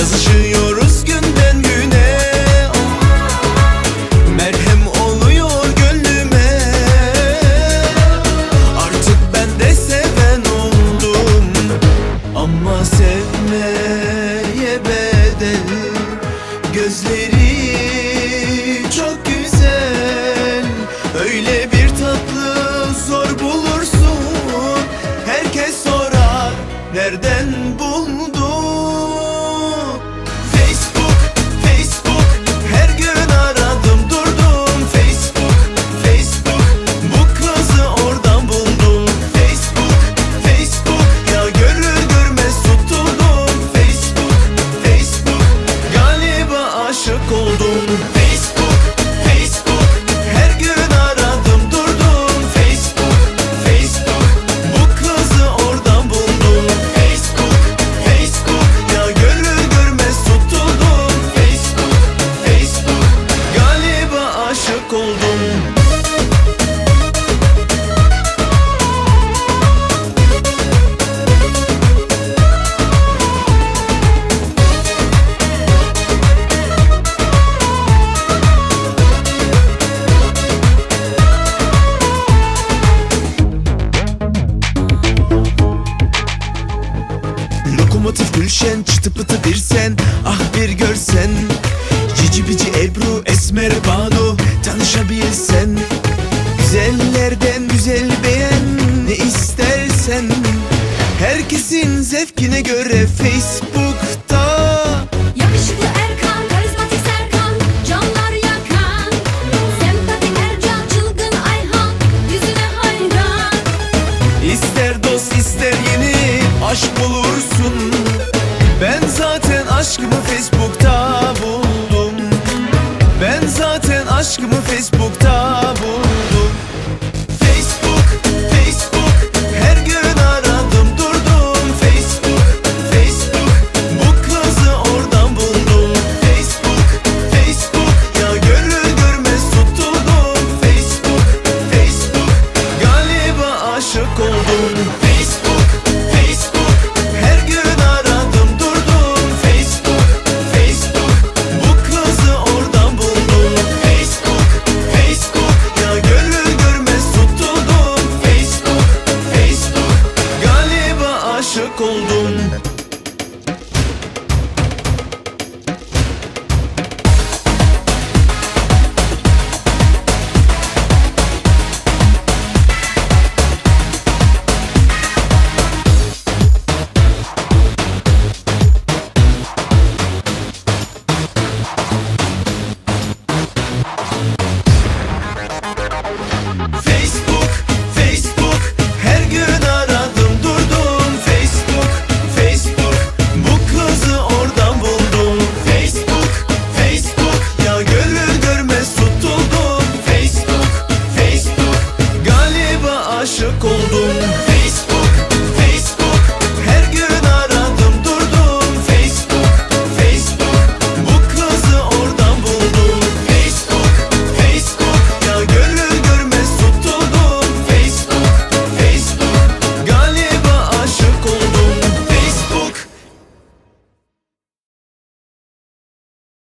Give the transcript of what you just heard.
Yazışıyoruz günden güne. Merhem oluyor gönlüme. Artık ben de seven oldum. Ama sevmeye bedel. Gözleri çok güzel. Öyle bir tatlı zor bulursun. Herkes sorar nereden buldun? şen Çıtı pıtı bir sen ah bir görsen. Cici bici Ebru Esmer Banu Tanışabilsen. Güzellerden güzel beğen Ne istersen. Herkesin zevkine göre Facebook